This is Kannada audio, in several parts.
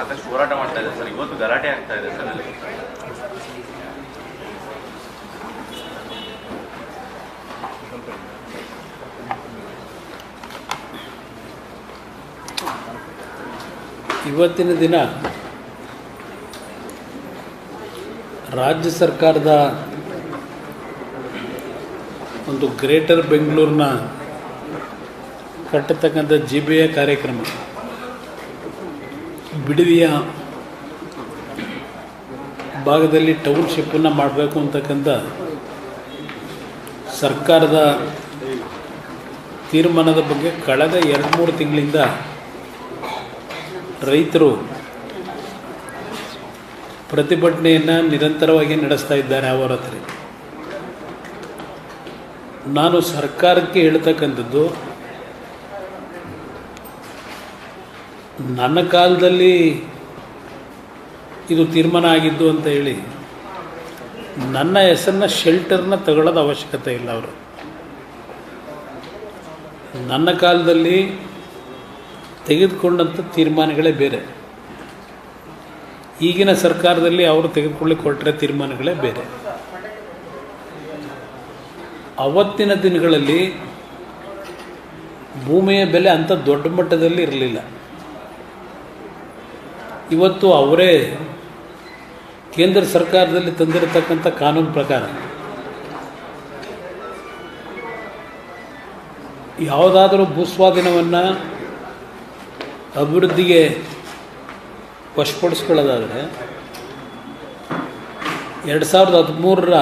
ಸಾಕಷ್ಟು ಹೋರಾಟ ಮಾಡ್ತಾ ಇದೆ ಸರ್. ಇವತ್ತು ಗಲಾಟೆ ಆಗ್ತಾ ಇದೆ ಸರ್ ಅಲ್ಲಿ. ಇವತ್ತಿನ ದಿನ ರಾಜ್ಯ ಸರ್ಕಾರದ ಒಂದು ಗ್ರೇಟರ್ ಬೆಂಗಳೂರಿನ ಕಟ್ಟತಕ್ಕಂಥ ಜಿ ಬಿ ಎ ಕಾರ್ಯಕ್ರಮ. ಬಿಡದಿಯ ಭಾಗದಲ್ಲಿ ಟೌನ್ಶಿಪ್ಪನ್ನು ಮಾಡಬೇಕು ಅಂತಕ್ಕಂಥ ಸರ್ಕಾರದ ತೀರ್ಮಾನದ ಬಗ್ಗೆ ಕಳೆದ ಎರಡು ಮೂರು ತಿಂಗಳಿಂದ ರೈತರು ಪ್ರತಿಭಟನೆಯನ್ನು ನಿರಂತರವಾಗಿ ನಡೆಸ್ತಾ ಇದ್ದಾರೆ ಅವರ ಹತ್ರ. ನಾನು ಸರ್ಕಾರಕ್ಕೆ ಹೇಳ್ತಕ್ಕಂಥದ್ದು ನನ್ನ ಕಾಲದಲ್ಲಿ ಇದು ತೀರ್ಮಾನ ಆಗಿದ್ದು ಅಂತ ಹೇಳಿ ನನ್ನ ಹೆಸರನ್ನ ಶೆಲ್ಟರ್ನ ತಗೊಳ್ಳೋದು ಅವಶ್ಯಕತೆ ಇಲ್ಲ ಅವರು. ನನ್ನ ಕಾಲದಲ್ಲಿ ತೆಗೆದುಕೊಂಡಂಥ ತೀರ್ಮಾನಗಳೇ ಬೇರೆ. ಈಗಿನ ಸರ್ಕಾರದಲ್ಲಿ ಅವರು ತೆಗೆದುಕೊಳ್ಳಿ ಕೊಟ್ಟರೆ ತೀರ್ಮಾನಗಳೇ ಬೇರೆ. ಅವತ್ತಿನ ದಿನಗಳಲ್ಲಿ ಭೂಮಿಯ ಬೆಲೆ ಅಂಥ ದೊಡ್ಡ ಮಟ್ಟದಲ್ಲಿ ಇರಲಿಲ್ಲ. ಇವತ್ತು ಅವರೇ ಕೇಂದ್ರ ಸರ್ಕಾರದಲ್ಲಿ ತಂದಿರತಕ್ಕಂಥ ಕಾನೂನು ಪ್ರಕಾರ ಯಾವುದಾದರೂ ಭೂಸ್ವಾಧೀನವನ್ನು ಅಭಿವೃದ್ಧಿಗೆ ವಶಪಡಿಸ್ಕೊಳ್ಳೋದಾದರೆ ಎರಡು ಸಾವಿರದ ಹದಿಮೂರರ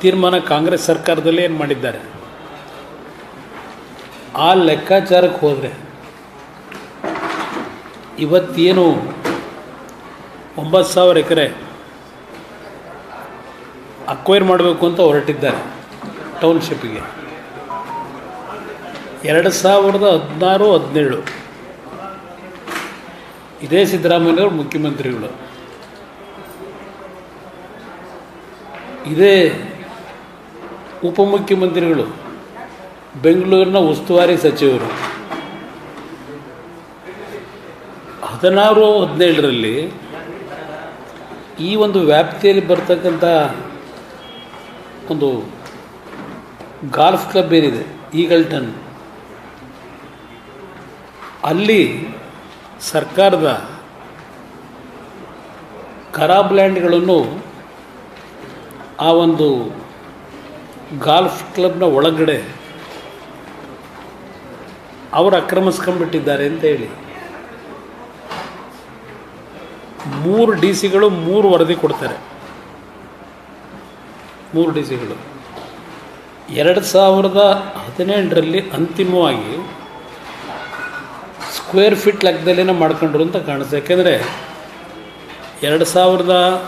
ತೀರ್ಮಾನ ಕಾಂಗ್ರೆಸ್ ಸರ್ಕಾರದಲ್ಲಿ ಏನು ಮಾಡಿದ್ದಾರೆ? ಆ ಲೆಕ್ಕಾಚಾರಕ್ಕೆ ಹೋದರೆ ಇವತ್ತೇನು ಒಂಬತ್ತು ಸಾವಿರ ಎಕರೆ ಅಕ್ವೈರ್ ಮಾಡಬೇಕು ಅಂತ ಹೊರಟಿದ್ದಾರೆ ಟೌನ್ಶಿಪ್ಪಿಗೆ ಎರಡು ಸಾವಿರದ ಹದಿನಾರು, ಹದಿನೇಳು. ಇದೇ ಸಿದ್ದರಾಮಯ್ಯವರು ಮುಖ್ಯಮಂತ್ರಿಗಳು. ಇದೇ ಉಪಮುಖ್ಯಮಂತ್ರಿಗಳು. ಬೆಂಗಳೂರಿನ ಉಸ್ತುವಾರಿ ಸಚಿವರು. ಹದಿನಾರು, ಹದಿನೇಳರಲ್ಲಿ ಈ ಒಂದು ವ್ಯಾಪ್ತಿಯಲ್ಲಿ ಬರ್ತಕ್ಕಂಥ ಒಂದು ಗಾಲ್ಫ್ ಕ್ಲಬ್ ಏನಿದೆ, ಈಗಲ್ಟನ್. ಅಲ್ಲಿ ಸರ್ಕಾರದ ಖರಾಬ್ ಲ್ಯಾಂಡ್ಗಳನ್ನು ಆ ಒಂದು ಗಾಲ್ಫ್ ಕ್ಲಬ್ನ ಒಳಗಡೆ ಅವರು ಆಕ್ರಮಿಸ್ಕೊಂಡ್ಬಿಟ್ಟಿದ್ದಾರೆ ಅಂತ ಹೇಳಿ. ಮೂರು ಡಿ ಸಿಗಳು ಮೂರು ವರದಿ ಕೊಡ್ತಾರೆ. ಮೂರು ಡಿ ಸಿಗಳು. ಎರಡು ಸಾವಿರದ ಹದಿನೆಂಟರಲ್ಲಿ ಅಂತಿಮವಾಗಿ ಸ್ಕ್ವೇರ್ ಫೀಟ್ ಲೆಕ್ಕದಲ್ಲೇನೋ ಮಾಡ್ಕೊಂಡ್ರು ಅಂತ ಕಾಣಿಸುತ್ತೆ ಯಾಕೆಂದರೆ ಎರಡು ಸಾವಿರದ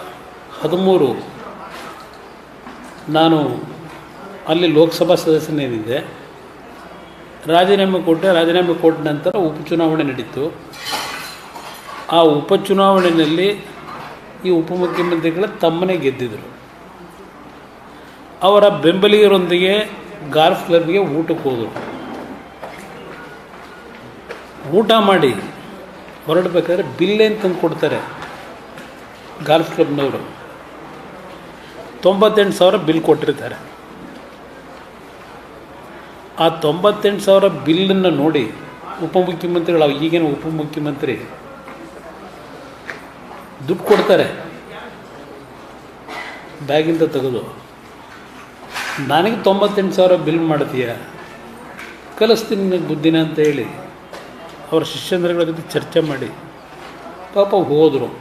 ಹದಿಮೂರು ನಾನು ಅಲ್ಲಿ ಲೋಕಸಭಾ ಸದಸ್ಯನೇನಿದ್ದೆ. ರಾಜೀನಾಮೆ ಕೊಟ್ಟೆ. ರಾಜೀನಾಮೆ ಕೊಟ್ಟ ನಂತರ ಉಪಚುನಾವಣೆ ನಡೀತು. ಆ ಉಪಚುನಾವಣೆಯಲ್ಲಿ ಈ ಉಪಮುಖ್ಯಮಂತ್ರಿಗಳ ತಮ್ಮನೇ ಗೆದ್ದಿದ್ದರು ಅವರ ಬೆಂಬಲಿಗರೊಂದಿಗೆ ಗಾಲ್ಫ್ ಕ್ಲಬ್ಗೆ ಊಟಕ್ಕೆ ಹೋದರು. ಊಟ ಮಾಡಿ ಹೊರಡಬೇಕಾದ್ರೆ ಬಿಲ್ಲೇನು ತಂದು ಕೊಡ್ತಾರೆ ಗಾಲ್ಫ್ ಕ್ಲಬ್ನವರು. ತೊಂಬತ್ತೆಂಟು ಸಾವಿರ ಬಿಲ್ ಕೊಟ್ಟಿರ್ತಾರೆ. ಆ ತೊಂಬತ್ತೆಂಟು ಸಾವಿರ ಬಿಲ್ಲನ್ನು ನೋಡಿ ಉಪಮುಖ್ಯಮಂತ್ರಿಗಳು ಈಗಿನ ಉಪಮುಖ್ಯಮಂತ್ರಿ ದುಡ್ಡು ಕೊಡ್ತಾರೆ. ಬ್ಯಾಗಿಂದ ತೆಗೆದು. ನನಗೆ ತೊಂಬತ್ತೆಂಟು ಸಾವಿರ ಬಿಲ್ ಮಾಡ್ತೀಯ? ಕಲಿಸ್ತೀನಿ ನಿನಗೆ ಬುದ್ಧಿನ ಅಂತ ಹೇಳಿ. ಅವರ ಶಿಷ್ಯಂದ್ರಗಳ ಜೊತೆ ಚರ್ಚೆ ಮಾಡಿ. ಪಾಪ ಹೋದರು.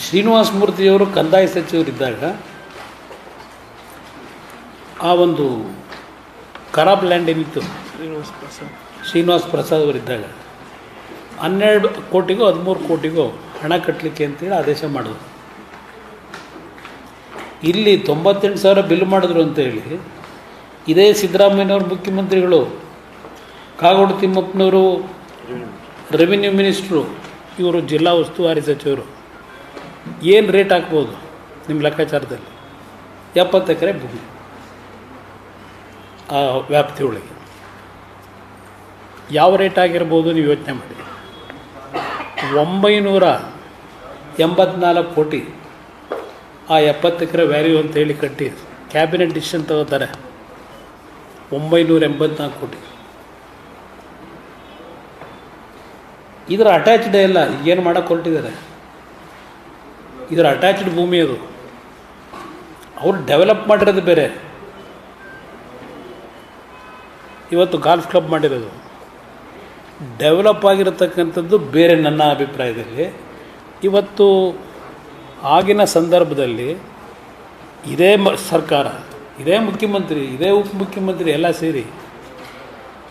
ಶ್ರೀನಿವಾಸ ಮೂರ್ತಿಯವರು ಕಂದಾಯ ಸಚಿವರಿದ್ದಾಗ ಆ ಒಂದು ಖರಾಬ್ ಲ್ಯಾಂಡ್ ಏನಿತ್ತು? ಶ್ರೀನಿವಾಸ ಪ್ರಸಾದ್ ಅವರಿದ್ದಾಗ. ಹನ್ನೆರಡು ಕೋಟಿಗೋ ಹದಿಮೂರು ಕೋಟಿಗೋ ಹಣ ಕಟ್ಟಲಿಕ್ಕೆ ಅಂತೇಳಿ ಆದೇಶ ಮಾಡಿದ್ರು. ಇಲ್ಲಿ ತೊಂಬತ್ತೆಂಟು ಸಾವಿರ ಬಿಲ್ ಮಾಡಿದ್ರು ಅಂತೇಳಿ ಇದೇ ಸಿದ್ದರಾಮಯ್ಯನವ್ರ ಮುಖ್ಯಮಂತ್ರಿಗಳು, ಕಾಗೋಡು ತಿಮ್ಮಪ್ಪನವರು ರೆವಿನ್ಯೂ ಮಿನಿಸ್ಟ್ರು ಇವರು ಜಿಲ್ಲಾ ಉಸ್ತುವಾರಿ ಸಚಿವರು, ಏನು ರೇಟ್ ಹಾಕ್ಬೋದು ನಿಮ್ಮ ಲೆಕ್ಕಾಚಾರದಲ್ಲಿ? ಎಪ್ಪತ್ತು ಎಕರೆ ಭೂಮಿ ಆ ವ್ಯಾಪ್ತಿಯೊಳಗೆ ಯಾವ ರೇಟ್ ಆಗಿರ್ಬೋದು ನೀವು ಯೋಚನೆ ಮಾಡಿ. ಒಂಬೈನೂರ ಎಂಬತ್ನಾಲ್ಕು ಕೋಟಿ ಆ ಎಪ್ಪತ್ತು ಎಕರೆ ವ್ಯಾಲ್ಯೂ ಅಂತೇಳಿ ಕಟ್ಟಿ ಕ್ಯಾಬಿನೆಟ್ ಡಿಸಿಷನ್ ತಗೋತಾರೆ. ಒಂಬೈನೂರ ಎಂಬತ್ನಾಲ್ಕು ಕೋಟಿ. ಇದರ ಅಟ್ಯಾಚ್ಡ್ ಎಲ್ಲ ಏನು ಮಾಡೋಕ್ಕೆ ಹೊರಟಿದ್ದಾರೆ? ಇದರ ಅಟ್ಯಾಚ್ಡ್ ಭೂಮಿ ಅದು. ಅವ್ರು ಡೆವಲಪ್ ಮಾಡಿರೋದು ಬೇರೆ. ಇವತ್ತು ಗಾಲ್ಫ್ ಕ್ಲಬ್ ಮಾಡಿರೋದು. ಡೆವಲಪ್ ಆಗಿರತಕ್ಕಂಥದ್ದು ಬೇರೆ ನನ್ನ ಅಭಿಪ್ರಾಯದಲ್ಲಿ. ಇವತ್ತು ಆಗಿನ ಸಂದರ್ಭದಲ್ಲಿ ಇದೇ ಮ, ಸರ್ಕಾರ, ಇದೇ ಮುಖ್ಯಮಂತ್ರಿ, ಇದೇ ಉಪಮುಖ್ಯಮಂತ್ರಿ ಎಲ್ಲ ಸೇರಿ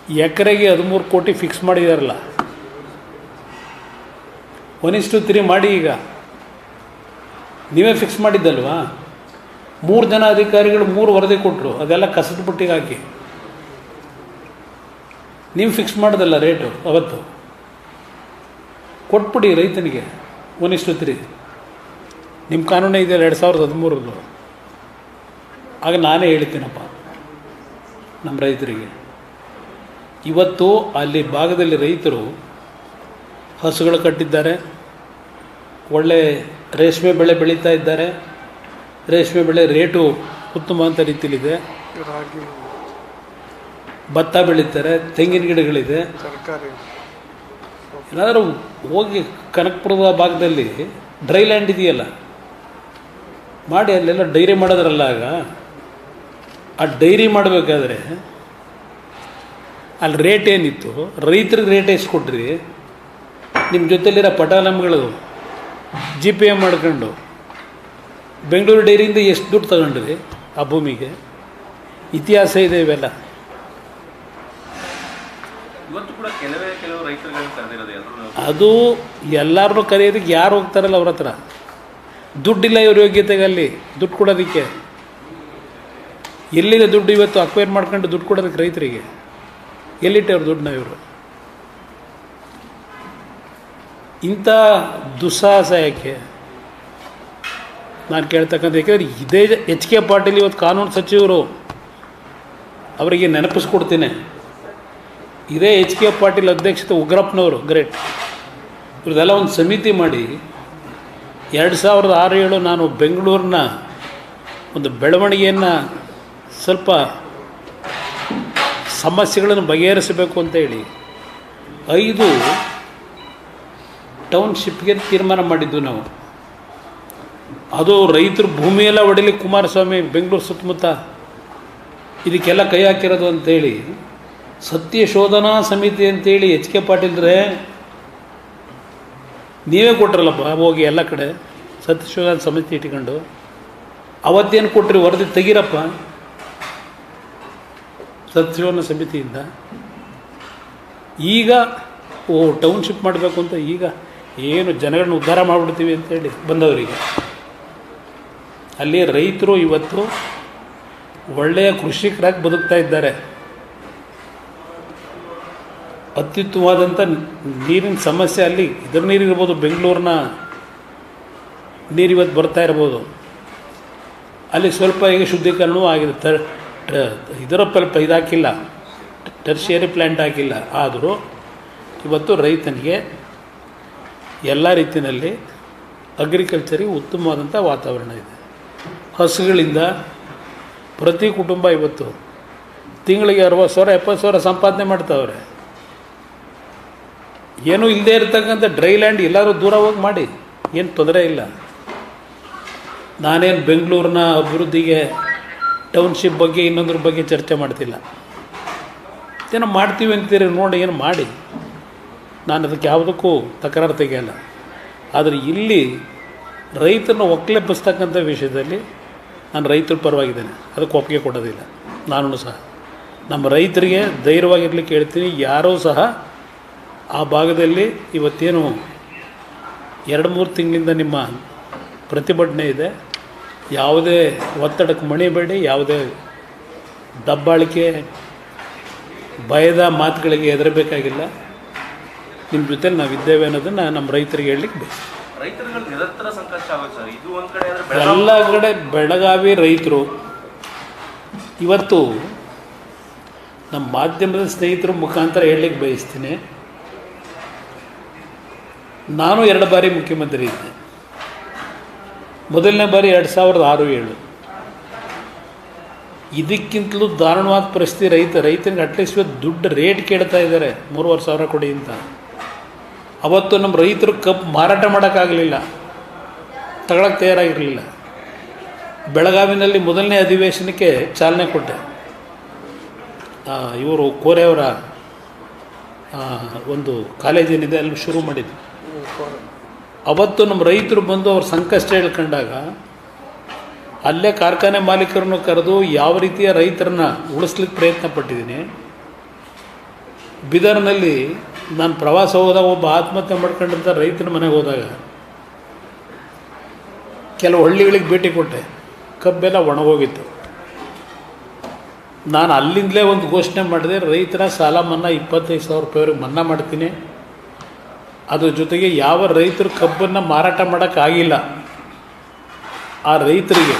ಎಕರೆಗೆ ಹದಿಮೂರು ಕೋಟಿ ಫಿಕ್ಸ್ ಮಾಡಿದಾರಲ್ಲ. ಒನ್ ಇಷ್ಟು ತ್ರೀ ಮಾಡಿ ಈಗ. ನೀವೇ ಫಿಕ್ಸ್ ಮಾಡಿದ್ದಲ್ವಾ? ಮೂರು ಜನ ಅಧಿಕಾರಿಗಳು ಮೂರು ವರದಿ ಕೊಟ್ಟರು ಅದೆಲ್ಲ ಕಸದ ಬುಟ್ಟಿಗೆ ಹಾಕಿ. ನೀವು ಫಿಕ್ಸ್ ಮಾಡೋದಲ್ಲ ರೇಟು ಅವತ್ತು? ಕೊಟ್ಬಿಡಿ ರೈತನಿಗೆ. ಒನ್ ಇಷ್ಟು ತ್ರೀ ನಿಮ್ಮ ಕಾನೂನೇ ಇದೆಯಲ್ಲ ಎರಡು ಸಾವಿರದ ಹದಿಮೂರದ್ದು ಆಗ ನಾನೇ ಹೇಳ್ತೀನಪ್ಪ ನಮ್ಮ ರೈತರಿಗೆ. ಇವತ್ತು ಅಲ್ಲಿ ಭಾಗದಲ್ಲಿ ರೈತರು ಹಸುಗಳು ಕಟ್ಟಿದ್ದಾರೆ. ಒಳ್ಳೆ ರೇಷ್ಮೆ ಬೆಳೆ ಬೆಳೀತಾ ಇದ್ದಾರೆ. ರೇಷ್ಮೆ ಬೆಳೆ ರೇಟು ಉತ್ತಮ ಅಂತ ರೀತಿಯಲ್ಲಿದೆ ರಾಗಿ ಭತ್ತ ಬೆಳೀತಾರೆ ತೆಂಗಿನ ಗಿಡಗಳಿದೆ. ತರಕಾರಿ. ಏನಾದರೂ ಹೋಗಿ ಕನಕಪುರದ ಭಾಗದಲ್ಲಿ ಡ್ರೈ ಲ್ಯಾಂಡ್ ಇದೆಯಲ್ಲ? ಮಾಡಿ ಅಲ್ಲೆಲ್ಲ ಡೈರಿ ಮಾಡೋದ್ರಲ್ಲ ಆಗ? ಆ ಡೈರಿ ಮಾಡಬೇಕಾದ್ರೆ ಅಲ್ಲಿ ರೇಟ್ ಏನಿತ್ತು? ರೈತರಿಗೆ ರೇಟ್ ಎಷ್ಟು ಕೊಟ್ರಿ? ನಿಮ್ಮ ಜೊತೆಲಿರೋ ಪಟಾಲಮ್ಗಳು ಜಿ ಪಿ ಎಂ ಮಾಡ್ಕೊಂಡು ಬೆಂಗಳೂರು ಡೈರಿಯಿಂದ ಎಷ್ಟು ದುಡ್ಡು ತಗೊಂಡ್ರಿ ಆ ಭೂಮಿಗೆ? ಇತಿಹಾಸ ಇದೆ ಇವೆಲ್ಲ. ಇವತ್ತು ಅದು ಎಲ್ಲರನ್ನೂ ಕರೆಯೋದಕ್ಕೆ ಯಾರು ಹೋಗ್ತಾರಲ್ಲ ಅವ್ರ ಹತ್ರ? ದುಡ್ಡಿಲ್ಲ ಇವ್ರ ಯೋಗ್ಯತೆಗೆ ಅಲ್ಲಿ ದುಡ್ಡು ಕೊಡೋದಕ್ಕೆ. ಎಲ್ಲಿದೆ ದುಡ್ಡು ಇವತ್ತು ಅಕ್ವೈರ್ ಮಾಡ್ಕೊಂಡು ದುಡ್ಡು ಕೊಡೋದಕ್ಕೆ ರೈತರಿಗೆ? ಎಲ್ಲಿಟ್ಟವ್ರು ದುಡ್ಡನ್ನ ಇವರು? ಇಂಥ ದುಸ್ಸಾಹಸ ಯಾಕೆ? ನಾನು ಕೇಳ್ತಕ್ಕಂಥ ಯಾಕೆಂದರೆ ಇದೇ ಎಚ್ ಕೆ ಪಾಟೀಲ್ ಇವತ್ತು ಕಾನೂನು ಸಚಿವರು ಅವರಿಗೆ ನೆನಪಿಸ್ಕೊಡ್ತೀನಿ. ಇದೇ ಎಚ್ ಕೆ ಪಾಟೀಲ್ ಅಧ್ಯಕ್ಷತೆ ಉಗ್ರಪ್ಪನವರು ಗ್ರೇಟ್ ಇವ್ರದೆಲ್ಲ ಒಂದು ಸಮಿತಿ ಮಾಡಿ ಎರಡು ಸಾವಿರದ ಆರು ಏಳು ನಾನು ಬೆಂಗಳೂರಿನ ಒಂದು ಬೆಳವಣಿಗೆಯನ್ನು ಸ್ವಲ್ಪ ಸಮಸ್ಯೆಗಳನ್ನು ಬಗೆಹರಿಸಬೇಕು ಅಂತ ಹೇಳಿ ಐದು ಟೌನ್ಶಿಪ್ಗೆ ತೀರ್ಮಾನ ಮಾಡಿದ್ದು ನಾವು. ಅದು ರೈತರು ಭೂಮಿಯೆಲ್ಲ ಹೊಡಿಲಿಕ್ಕೆ ಕುಮಾರಸ್ವಾಮಿ ಬೆಂಗಳೂರು ಸುತ್ತಮುತ್ತ ಇದಕ್ಕೆಲ್ಲ ಕೈ ಹಾಕಿರೋದು ಅಂತೇಳಿ ಸತ್ಯ ಶೋಧನಾ ಸಮಿತಿ ಅಂತೇಳಿ ಎಚ್ ಕೆ ಪಾಟೀಲ್ರೆ ನೀವೇ ಕೊಟ್ರಲ್ಲಪ್ಪ, ಹೋಗಿ ಎಲ್ಲ ಕಡೆ ಸತ್ಯ ಶೋಧನಾ ಸಮಿತಿ ಇಟ್ಕೊಂಡು. ಅವತ್ತೇನು ಕೊಟ್ರಿ ವರದಿ ತೆಗೀರಪ್ಪ. ಸತ್ಯ ಶೋಧನಾ ಸಮಿತಿಯಿಂದ. ಈಗ ಓ, ಟೌನ್ಶಿಪ್ ಮಾಡಬೇಕು ಅಂತ ಈಗ ಏನು ಜನಗಳನ್ನ ಉದ್ಧಾರ ಮಾಡಿಬಿಡ್ತೀವಿ ಅಂತೇಳಿ ಬಂದವರಿಗೆ. ಅಲ್ಲಿ ರೈತರು ಇವತ್ತು ಒಳ್ಳೆಯ ಕೃಷಿಕರಾಗಿ ಬದುಕ್ತಾ ಇದ್ದಾರೆ. ಅತ್ಯುತ್ತಮವಾದಂಥ ನೀರಿನ ಸಮಸ್ಯೆ ಅಲ್ಲಿ ಇದ್ರ ನೀರಿರ್ಬೋದು ಬೆಂಗಳೂರಿನ ನೀರು ಇವತ್ತು ಬರ್ತಾ ಇರ್ಬೋದು. ಅಲ್ಲಿ ಸ್ವಲ್ಪ ಈಗ ಶುದ್ಧೀಕರಣವೂ ಆಗಿದೆ. ತ ಇದರ ಪಲ್ಪ ಇದಾಕಿಲ್ಲ. ಟರ್ಷಿಯರಿ ಪ್ಲ್ಯಾಂಟ್ ಹಾಕಿಲ್ಲ. ಆದರೂ ಇವತ್ತು ರೈತನಿಗೆ ಎಲ್ಲ ರೀತಿಯಲ್ಲಿ ಅಗ್ರಿಕಲ್ಚರಿಗೆ ಉತ್ತಮವಾದಂಥ ವಾತಾವರಣ ಇದೆ. ಹಸುಗಳಿಂದ ಪ್ರತಿ ಕುಟುಂಬ ಇವತ್ತು ತಿಂಗಳಿಗೆ ಅರವತ್ತು ಸಾವಿರ, ಎಪ್ಪತ್ತು ಸಾವಿರ ಸಂಪಾದನೆ ಮಾಡ್ತಾವ್ರೆ. ಏನೂ ಇಲ್ಲದೆ ಇರತಕ್ಕಂಥ ಡ್ರೈ ಲ್ಯಾಂಡ್ ಎಲ್ಲರೂ ದೂರ ಹೋಗಿ ಮಾಡಿ. ಏನು ತೊಂದರೆ ಇಲ್ಲ. ನಾನೇನು ಬೆಂಗಳೂರಿನ ಅಭಿವೃದ್ಧಿಗೆ ಟೌನ್ಶಿಪ್ ಬಗ್ಗೆ ಇನ್ನೊಂದ್ರ ಬಗ್ಗೆ ಚರ್ಚೆ ಮಾಡ್ತಿಲ್ಲ. ಏನೋ ಮಾಡ್ತೀವಿ ಅಂತೀರಿ, ನೋಡಿ ಏನು ಮಾಡಿ. ನಾನು ಅದಕ್ಕೆ ಯಾವುದಕ್ಕೂ ತಕರಾರು ತೆಗೆಯಲ್ಲ. ಆದರೆ ಇಲ್ಲಿ ರೈತನ ಒಕ್ಕಲೆಬ್ಬಿಸ್ತಕ್ಕಂಥ ವಿಷಯದಲ್ಲಿ ನಾನು ರೈತರ ಪರವಾಗಿದ್ದೇನೆ. ಅದಕ್ಕೆ ಒಪ್ಪಿಗೆ ಕೊಡೋದಿಲ್ಲ. ನಾನು ಸಹ. ನಮ್ಮ ರೈತರಿಗೆ ಧೈರ್ಯವಾಗಿರ್ಲಿಕ್ಕೆ ಹೇಳ್ತೀನಿ. ಯಾರೂ ಸಹ ಆ ಭಾಗದಲ್ಲಿ ಇವತ್ತೇನು ಎರಡು ಮೂರು ತಿಂಗಳಿಂದ ನಿಮ್ಮ ಪ್ರತಿಭಟನೆ ಇದೆ. ಯಾವುದೇ ಒತ್ತಡಕ್ಕೆ ಮಣಿಬೇಡಿ ಯಾವುದೇ ದಬ್ಬಾಳಿಕೆ ಭಯದ ಮಾತುಗಳಿಗೆ ಹೆದರಬೇಕಾಗಿಲ್ಲ. ನಿಮ್ಮ ಜೊತೆಲಿ ನಾವಿದ್ದೇವೆ ಅನ್ನೋದನ್ನು ನಮ್ಮ ರೈತರಿಗೆ ಹೇಳಲಿಕ್ಕೆ ಬೇಕು. ಎಲ್ಲ ಕಡೆ ಬೆಳಗಾವಿ ರೈತರು ಇವತ್ತು ನಮ್ಮ ಮಾಧ್ಯಮದ ಸ್ನೇಹಿತರ ಮುಖಾಂತರ ಹೇಳಲಿಕ್ಕೆ ಬಯಸ್ತೀನಿ. ನಾನು ಎರಡು ಬಾರಿ ಮುಖ್ಯಮಂತ್ರಿ ಇದ್ದೆ. ಮೊದಲನೇ ಬಾರಿ ಎರಡು ಸಾವಿರದ ಆರು ಏಳು. ಇದಕ್ಕಿಂತಲೂ ದಾರುಣವಾದ ಪರಿಸ್ಥಿತಿ ರೈತ, ರೈತನಿಗೆ ಅಟ್ಲೀಸ್ಟ್ ಇವತ್ತು ದುಡ್ಡು ರೇಟ್ ಕೇಳ್ತಾ ಇದ್ದಾರೆ, ಮೂರುವರೆ ಸಾವಿರ ಕೊಡಿ ಅಂತ. ಅವತ್ತು ನಮ್ಮ ರೈತರು ಕಪ್ ಮಾರಾಟ ಮಾಡೋಕ್ಕಾಗಲಿಲ್ಲ. ತಗೊಳಕ್ಕೆ ತಯಾರಾಗಿರಲಿಲ್ಲ. ಬೆಳಗಾವಿನಲ್ಲಿ ಮೊದಲನೇ ಅಧಿವೇಶನಕ್ಕೆ ಚಾಲನೆ ಕೊಟ್ಟೆ. ಇವರು ಕೋರೆಯವರ ಒಂದು ಕಾಲೇಜೇನಿದೆ ಅಲ್ಲಿ ಶುರು ಮಾಡಿದ್ದು ಅವತ್ತು ನಮ್ಮ ರೈತರು ಬಂದು ಅವ್ರ ಸಂಕಷ್ಟ ಹೇಳ್ಕೊಂಡಾಗ, ಅಲ್ಲೇ ಕಾರ್ಖಾನೆ ಮಾಲೀಕರನ್ನು ಕರೆದು ಯಾವ ರೀತಿಯ ರೈತರನ್ನ ಉಳಿಸ್ಲಿಕ್ಕೆ ಪ್ರಯತ್ನ ಪಟ್ಟಿದ್ದೀನಿ. ಬಿದರ್ನಲ್ಲಿ ನಾನು ಪ್ರವಾಸ ಹೋದಾಗ ಒಬ್ಬ ಆತ್ಮಹತ್ಯೆ ಮಾಡ್ಕೊಂಡಂಥ ರೈತನ ಮನೆಗೆ ಹೋದಾಗ, ಕೆಲವು ಹಳ್ಳಿಗಳಿಗೆ ಭೇಟಿ ಕೊಟ್ಟೆ. ಕಬ್ಬೆಲ್ಲ ಒಣಗೋಗಿತ್ತು. ನಾನು ಅಲ್ಲಿಂದಲೇ ಒಂದು ಘೋಷಣೆ ಮಾಡಿದೆ, ರೈತರ ಸಾಲ ಮನ್ನಾ ಇಪ್ಪತ್ತೈದು ಸಾವಿರ ರೂಪಾಯಿವರೆಗೆ ಮನ್ನಾ ಮಾಡ್ತೀನಿ. ಅದ್ರ ಜೊತೆಗೆ ಯಾವ ರೈತರು ಕಬ್ಬನ್ನು ಮಾರಾಟ ಮಾಡೋಕ್ಕಾಗಿಲ್ಲ, ಆ ರೈತರಿಗೆ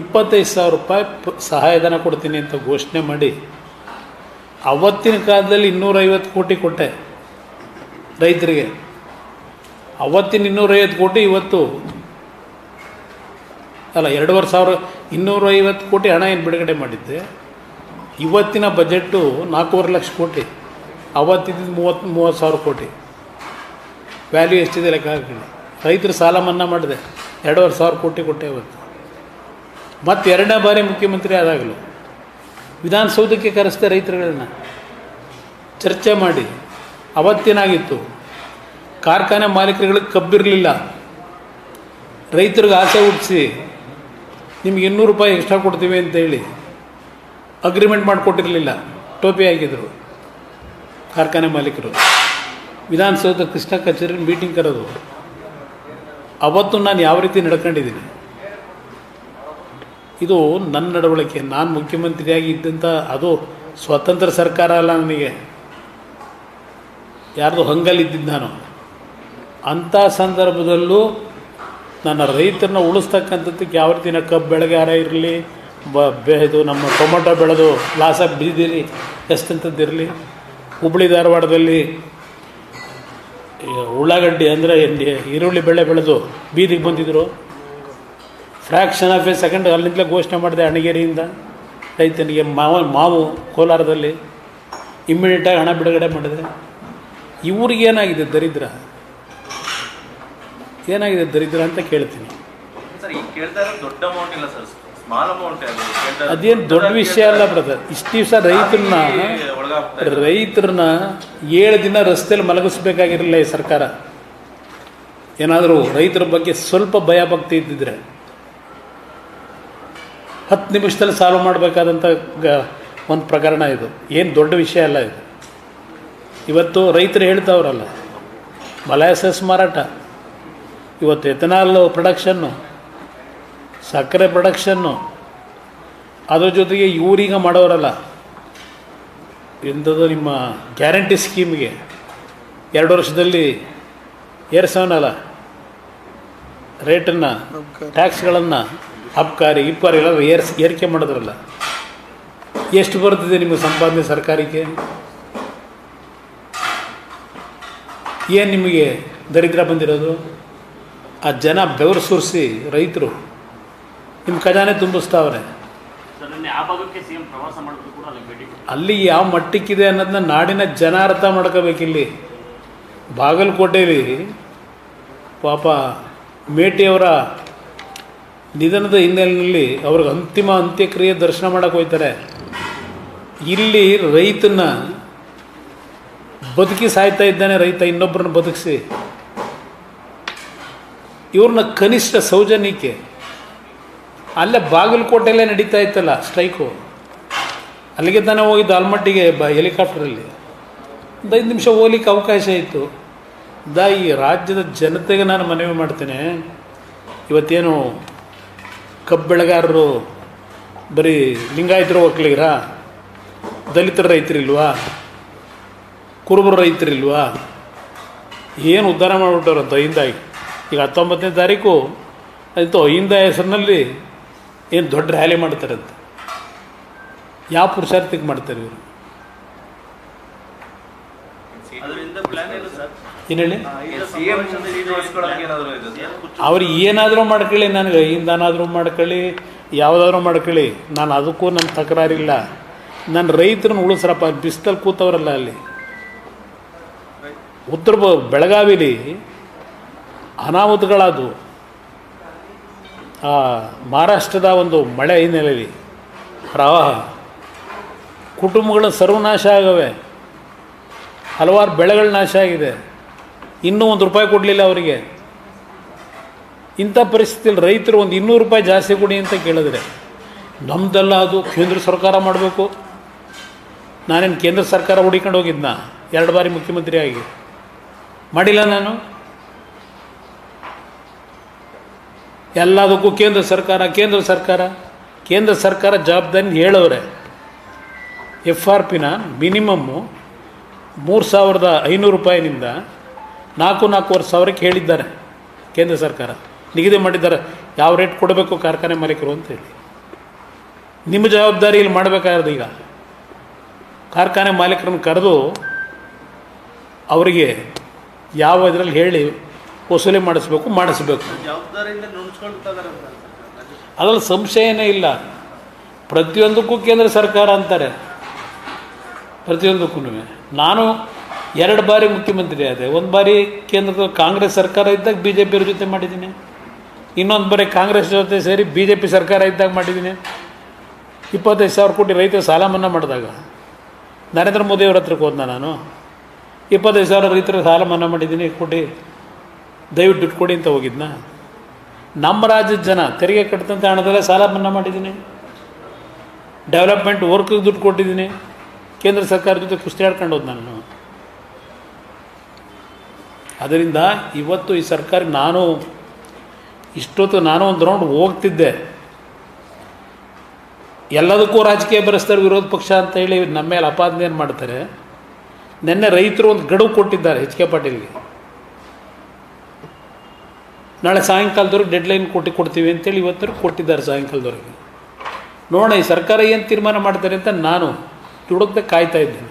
ಇಪ್ಪತ್ತೈದು ಸಾವಿರ ರೂಪಾಯಿ ಸಹಾಯಧನ ಕೊಡ್ತೀನಿ ಅಂತ ಘೋಷಣೆ ಮಾಡಿ, ಅವತ್ತಿನ ಕಾಲದಲ್ಲಿ ಇನ್ನೂರೈವತ್ತು ಕೋಟಿ ಕೊಟ್ಟೆ ರೈತರಿಗೆ. ಅವತ್ತಿನ ಇನ್ನೂರೈವತ್ತು ಕೋಟಿ ಇವತ್ತು, ಅಲ್ಲ, ಎರಡೂವರೆ ಸಾವಿರ, ಇನ್ನೂರೈವತ್ತು ಕೋಟಿ ಹಣ ಏನು ಬಿಡುಗಡೆ ಮಾಡಿದ್ದೆ? ಇವತ್ತಿನ ಬಜೆಟ್ಟು ನಾಲ್ಕೂವರೆ ಲಕ್ಷ ಕೋಟಿ. ಅವತ್ತಿದ್ದು ಮೂವತ್ತು ಮೂವತ್ತು ಸಾವಿರ ಕೋಟಿ. ವ್ಯಾಲ್ಯೂ ಎಷ್ಟಿದೆ ಲೆಕ್ಕ ಹಾಕಿ ರೈತರು ಸಾಲ ಮನ್ನಾ ಮಾಡಿದೆ. ಎರಡೂವರೆ ಸಾವಿರ ಕೋಟಿ ಕೊಟ್ಟೆ ಅವತ್ತು. ಮತ್ತು ಎರಡನೇ ಬಾರಿ ಮುಖ್ಯಮಂತ್ರಿ ಆದಾಗಲೂ. ವಿಧಾನಸೌಧಕ್ಕೆ ಕರೆಸಿದೆ ರೈತರುಗಳನ್ನ ಚರ್ಚೆ ಮಾಡಿ. ಅವತ್ತೇನಾಗಿತ್ತು. ಕಾರ್ಖಾನೆ ಮಾಲೀಕರುಗಳಿಗೆ ಕಬ್ಬಿರಲಿಲ್ಲ. ರೈತರಿಗೆ ಆಸೆ ಹುಟ್ಟಿಸಿ ನಿಮ್ಗೆ ಇನ್ನೂರು ರೂಪಾಯಿ ಎಕ್ಸ್ಟ್ರಾ ಕೊಡ್ತೀವಿ ಅಂತೇಳಿ ಅಗ್ರಿಮೆಂಟ್ ಮಾಡಿಕೊಟ್ಟಿರಲಿಲ್ಲ. ಟೋಪಿ ಹಾಕಿದರು. ಕಾರ್ಖಾನೆ ಮಾಲೀಕರು. ವಿಧಾನಸೌಧ ಕೃಷ್ಣ ಕಚೇರಿ ಮೀಟಿಂಗ್ ಕರೋದು, ಅವತ್ತು ನಾನು ಯಾವ ರೀತಿ ನಡ್ಕೊಂಡಿದ್ದೀನಿ? ಇದು ನನ್ನ ನಡವಳಿಕೆ. ನಾನು ಮುಖ್ಯಮಂತ್ರಿಯಾಗಿ ಇದ್ದಂಥ ಅದು ಸ್ವತಂತ್ರ ಸರ್ಕಾರ ಅಲ್ಲ ನನಗೆ. ಯಾರ್ದು ಹಂಗಲ್ಲಿದ್ದಿದ್ದು ನಾನು. ಅಂಥ ಸಂದರ್ಭದಲ್ಲೂ ನನ್ನ ರೈತರನ್ನ ಉಳಿಸ್ತಕ್ಕಂಥದ್ದಕ್ಕೆ ಯಾವ ರೀತಿ ನಾ ಕಬ್ಬು ಬೆಳೆಗಾರ ಇರಲಿ, ಬ ಬೆ ಇದು ನಮ್ಮ ಟೊಮೊಟೊ ಬೆಳೆದು ಲಾಸಾಗಿ ಬಿದ್ದಿರಿ ಎಷ್ಟಂಥದ್ದು ಹುಬ್ಬಳ್ಳಿ ಧಾರವಾಡದಲ್ಲಿ ಉಳ್ಳಾಗಡ್ಡಿ ಅಂದರೆ ಈರುಳ್ಳಿ ಬೆಳೆ ಬೆಳೆದು ಬೀದಿಗೆ ಬಂದಿದ್ದರು ಫ್ರ್ಯಾಕ್ಷನ್ ಆಫ್ ಎ ಸೆಕೆಂಡ್ ಅಲ್ಲಿಂದಲೇ ಘೋಷಣೆ ಮಾಡಿದೆ ಅಣಗೇರಿಯಿಂದ ರೈತನಿಗೆ ಮಾವ, ಮಾವು ಕೋಲಾರದಲ್ಲಿ ಇಮ್ಮಿಡಿಯೇಟಾಗಿ ಹಣ ಬಿಡುಗಡೆ ಮಾಡಿದೆ. ಇವ್ರಿಗೇನಾಗಿದೆ ದರಿದ್ರ? ಏನಾಗಿದೆ ದರಿದ್ರ ಅಂತ ಕೇಳ್ತೀನಿ. ಸರ್, ಈಗ ಕೇಳ್ತಾ ಇರೋದು ದೊಡ್ಡ ಅಮೌಂಟ್ ಇಲ್ಲ ಸರ್ ಅದೇನು ದೊಡ್ಡ ವಿಷಯ ಅಲ್ಲ ಬ್ರದರ್ ಇಷ್ಟು ದಿವಸ ರೈತರನ್ನ. ರೈತರನ್ನ ಏಳು ದಿನ ರಸ್ತೆಯಲ್ಲಿ ಮಲಗಿಸ್ಬೇಕಾಗಿರಲಿಲ್ಲ ಈ ಸರ್ಕಾರ. ಏನಾದರೂ ರೈತರ ಬಗ್ಗೆ ಸ್ವಲ್ಪ ಭಯ ಭಕ್ತಿ ಇದ್ದಿದ್ರೆ. ಹತ್ತು ನಿಮಿಷದಲ್ಲಿ ಸಾಲ್ವ್ ಮಾಡಬೇಕಾದಂಥ ಗ ಒಂದು ಪ್ರಕರಣ ಇದು. ಏನು ದೊಡ್ಡ ವಿಷಯ ಅಲ್ಲ ಇದು. ಇವತ್ತು ರೈತರು ಹೇಳ್ತಾವ್ರಲ್ಲ ಮಲಯಾಸಸ್ ಮಾರಾಟ. ಇವತ್ತು ಎಥನಾಲ್ ಪ್ರೊಡಕ್ಷನ್ನು ಸಕ್ಕರೆ ಪ್ರೊಡಕ್ಷನ್ನು. ಅದರ ಜೊತೆಗೆ ಇವರೀಗ ಮಾಡೋರಲ್ಲ. ಎಂಥದ್ದು ನಿಮ್ಮ ಗ್ಯಾರಂಟಿ ಸ್ಕೀಮ್ಗೆ ಎರಡು ವರ್ಷದಲ್ಲಿ ಏರ್ಸೋನಲ್ಲ. ರೇಟನ್ನು, ಟ್ಯಾಕ್ಸ್ಗಳನ್ನು ಅಬ್ಕಾರಿ, ಇಬ್ಕಾರಿ ಎಲ್ಲ ಏರ್ಸ್, ಏರಿಕೆ ಮಾಡಿದ್ರಲ್ಲ. ಎಷ್ಟು ಬರ್ತಿದೆ ನಿಮಗೆ ಸಂಪಾದನೆ ಸರ್ಕಾರಕ್ಕೆ? ಏನು ನಿಮಗೆ ದರಿದ್ರ ಬಂದಿರೋದು? ಆ ಜನ ಬೆವರು ಸುರಿಸಿ ರೈತರು ನಿಮ್ಮ ಖಜಾನೆ ತುಂಬಿಸ್ತಾವ್ರೆ. ಅಲ್ಲಿ ಯಾವ ಮಟ್ಟಕ್ಕಿದೆ ಅನ್ನೋದನ್ನ ನಾಡಿನ ಜನ ಅರ್ಥ ಮಾಡ್ಕೋಬೇಕಿಲ್ಲಿ. ಬಾಗಲಕೋಟೆಯಲ್ಲಿ ಪಾಪ ಮೇಟಿಯವರ ನಿಧನದ ಹಿನ್ನೆಲೆಯಲ್ಲಿ ಅವ್ರಿಗೆ ಅಂತಿಮ ಅಂತ್ಯಕ್ರಿಯೆ ದರ್ಶನ ಮಾಡೋಕೆ ಹೋಗ್ತಾರೆ ಇಲ್ಲಿ ರೈತನ ಬದುಕಿ ಸಾಯ್ತಾ ಇದ್ದಾನೆ ರೈತ ಇನ್ನೊಬ್ಬರನ್ನ ಬದುಕಿಸಿ. ಇವ್ರನ್ನ ಕನಿಷ್ಠ ಸೌಜನ್ಯಕ್ಕೆ ಅಲ್ಲೇ ಬಾಗಲಕೋಟೆಯಲ್ಲೇ ನಡೀತಾ ಇತ್ತಲ್ಲ ಸ್ಟ್ರೈಕು? ಅಲ್ಲಿಗೆ ತಾನೇ ಹೋಗಿದ್ದು ಆಲ್ಮಟ್ಟಿಗೆ ಬ ಹೆಲಿಕಾಪ್ಟ್ರಲ್ಲಿ. ಒಂದು ಐದು ನಿಮಿಷ ಹೋಗ್ಲಿಕ್ಕೆ ಅವಕಾಶ ಇತ್ತು. ದ, ಈ ರಾಜ್ಯದ ಜನತೆಗೆ ನಾನು ಮನವಿ ಮಾಡ್ತೇನೆ. ಇವತ್ತೇನು ಕಬ್ಬು ಬೆಳೆಗಾರರು ಬರೀ ಲಿಂಗಾಯತರು ಒಕ್ಕಲಿಗರ ದಲಿತರ ರೈತರಿಲ್ವಾ? ಕುರುಬರ ರೈತರಿಲ್ವಾ? ಏನು ಉದ್ಧಾರ ಮಾಡಿಬಿಟ್ಟವ್ರಂತ, ಹಿಂದಾಗಿ. ಈಗ ಹತ್ತೊಂಬತ್ತನೇ ತಾರೀಕು, ಆಯಿತು ಹಿಂದ ಹೆಸರಿನಲ್ಲಿ ಏನು ದೊಡ್ಡ ರ್ಯಾಲಿ ಮಾಡ್ತಾರಂತೆ? ಯಾವ ಪುರುಷಾರ್ಥಕ್ಕೆ ಮಾಡ್ತಾರೆ ಇವರು? ಅದರಿಂದ ಪ್ಲಾನ್ ಏನು ಸರ್? ಏನು ಹೇಳಿ? ಅವ್ರು ಏನಾದರೂ ಮಾಡ್ಕೊಳ್ಳಿ ನನಗೆ ಇಂದಾನಾದರೂ ಮಾಡ್ಕೊಳ್ಳಿ ಯಾವುದಾದ್ರೂ ಮಾಡ್ಕೊಳ್ಳಿ. ನಾನು ಅದಕ್ಕೂ ನನ್ನ ತಕರಾರಿಲ್ಲ. ನನ್ನ ರೈತರನ್ನ ಉಳಿಸ್ರಪ್ಪ ಬಿಸ್ತಲ್ಲಿ ಕೂತವ್ರಲ್ಲ ಅಲ್ಲಿ. ಉತ್ತರ ಬ- ಬೆಳಗಾವಿಲಿ ಅನಾಹುತಗಳಾದವು. ಆ ಮಹಾರಾಷ್ಟ್ರದ ಒಂದು ಮಳೆ ಹಿನ್ನೆಲೆಯಲ್ಲಿ ಪ್ರವಾಹ. ಕುಟುಂಬಗಳು ಸರ್ವನಾಶ ಆಗವೆ. ಹಲವಾರು ಬೆಳೆಗಳು ನಾಶ ಆಗಿದೆ. ಇನ್ನೂ ಒಂದು ರೂಪಾಯಿ ಕೊಡಲಿಲ್ಲ ಅವರಿಗೆ. ಇಂಥ ಪರಿಸ್ಥಿತಿಯಲ್ಲಿ ರೈತರು ಒಂದು ಇನ್ನೂರು ರೂಪಾಯಿ ಜಾಸ್ತಿ ಕೊಡಿ ಅಂತ ಕೇಳಿದ್ರೆ ನಮ್ಮದೆಲ್ಲ ಅದು, ಕೇಂದ್ರ ಸರ್ಕಾರ ಮಾಡಬೇಕು. ನಾನೇನು ಕೇಂದ್ರ ಸರ್ಕಾರ ಹುಡಿಕೊಂಡು ಹೋಗಿದ್ನ? ಎರಡು ಬಾರಿ ಮುಖ್ಯಮಂತ್ರಿ ಆಗಿ ಮಾಡಿಲ್ಲ ನಾನು. ಎಲ್ಲದಕ್ಕೂ ಕೇಂದ್ರ ಸರ್ಕಾರ ಕೇಂದ್ರ ಸರ್ಕಾರ ಕೇಂದ್ರ ಸರ್ಕಾರ ಜವಾಬ್ದಾರಿ ಹೇಳೋರೆ ಎಫ್ ಆರ್ ಪಿನ ಮಿನಿಮಮ್ಮು ಮೂರು ಸಾವಿರದ ಐನೂರು ರೂಪಾಯಿನಿಂದ ನಾಲ್ಕು ನಾಲ್ಕೂವರೆ ಸಾವಿರಕ್ಕೆ ಹೇಳಿದ್ದಾರೆ ಕೇಂದ್ರ ಸರ್ಕಾರ. ನಿಗದಿ ಮಾಡಿದ್ದಾರೆ, ಯಾವ ರೇಟ್ ಕೊಡಬೇಕು ಕಾರ್ಖಾನೆ ಮಾಲೀಕರು ಅಂತ ಹೇಳಿ. ನಿಮ್ಮ ಜವಾಬ್ದಾರಿ ಇಲ್ಲಿ ಮಾಡಬೇಕಾಗಿರೋದು ಈಗ. ಕಾರ್ಖಾನೆ ಮಾಲೀಕರನ್ನು ಕರೆದು ಅವರಿಗೆ ಯಾವ ಇದರಲ್ಲಿ ಹೇಳಿ ವಸೂಲಿ ಮಾಡಿಸ್ಬೇಕು ಮಾಡಿಸ್ಬೇಕು. ಅದರಲ್ಲಿ ಸಂಶಯನೇ ಇಲ್ಲ. ಪ್ರತಿಯೊಂದಕ್ಕೂ ಕೇಂದ್ರ ಸರ್ಕಾರ ಅಂತಾರೆ. ಪ್ರತಿಯೊಂದಕ್ಕೂ. ನಾನು ಎರಡು ಬಾರಿ ಮುಖ್ಯಮಂತ್ರಿ ಆದೆ. ಒಂದು ಬಾರಿ ಕೇಂದ್ರದ ಕಾಂಗ್ರೆಸ್ ಸರ್ಕಾರ ಇದ್ದಾಗ ಬಿ ಜೆ ಪಿಯವ್ರ ಜೊತೆ ಮಾಡಿದ್ದೀನಿ. ಇನ್ನೊಂದು ಬಾರಿ ಕಾಂಗ್ರೆಸ್ ಜೊತೆ ಸೇರಿ ಬಿ ಜೆ ಪಿ ಸರ್ಕಾರ ಇದ್ದಾಗ ಮಾಡಿದ್ದೀನಿ. ಇಪ್ಪತ್ತೈದು ಸಾವಿರ ಕೋಟಿ ರೈತರ ಸಾಲ ಮನ್ನಾ ಮಾಡಿದಾಗ. ನರೇಂದ್ರ ಮೋದಿಯವ್ರ ಹತ್ರಕ್ಕೆ ಹೋದ್ನ ನಾನು? ಇಪ್ಪತ್ತೈದು ಸಾವಿರ ರೈತರ ಸಾಲ ಮನ್ನಾ ಮಾಡಿದ್ದೀನಿ ಕೊಡಿ ದಯವಿಟ್ಟು ದುಡ್ಡು ಕೊಡಿ ಅಂತ ಹೋಗಿದ್ನಾ? ನಮ್ಮ ರಾಜ್ಯದ ಜನ ತೆರಿಗೆ ಕಟ್ಟಿದಂಥ ಹಣದಲ್ಲೇ ಸಾಲ ಮನ್ನಾ ಮಾಡಿದ್ದೀನಿ. ಡೆವಲಪ್ಮೆಂಟ್ ವರ್ಕ್ಗೆ ದುಡ್ಡು ಕೊಟ್ಟಿದ್ದೀನಿ. ಕೇಂದ್ರ ಸರ್ಕಾರ ಜೊತೆ ಕುಸ್ತಿ ಆಡ್ಕೊಂಡು ಹೋದ್ ನಾನು. ಅದರಿಂದ ಇವತ್ತು ಈ ಸರ್ಕಾರ ನಾನು ಇಷ್ಟೊತ್ತು ನಾನು ಒಂದು ರೌಂಡ್ ಹೋಗ್ತಿದ್ದೆ. ಎಲ್ಲದಕ್ಕೂ ರಾಜಕೀಯ ಬರೆಸ್ತಾರೆ ವಿರೋಧ ಪಕ್ಷ ಅಂತ ಹೇಳಿ ನಮ್ಮ ಮೇಲೆ ಅಪಾದನೆ ಏನು ಮಾಡ್ತಾರೆ? ನಿನ್ನೆ ರೈತರು ಒಂದು ಗಡುವು ಕೊಟ್ಟಿದ್ದಾರೆ ಎಚ್ ಕೆ ಪಾಟೀಲ್ಗೆ. ನಾಳೆ ಸಾಯಂಕಾಲದವ್ರಿಗೆ ಡೆಡ್ಲೈನ್ ಕೊಟ್ಟು ಕೊಡ್ತೀವಿ ಅಂತೇಳಿ ಇವತ್ತರು ಕೊಟ್ಟಿದ್ದಾರೆ ಸಾಯಂಕಾಲದವ್ರಿಗೆ. ನೋಡೋಣ ಈ ಸರ್ಕಾರ ಏನು ತೀರ್ಮಾನ ಮಾಡ್ತಾರೆ ಅಂತ ನಾನು ದುಡುಕ್ದೆ ಕಾಯ್ತಾ ಇದ್ದೀನಿ.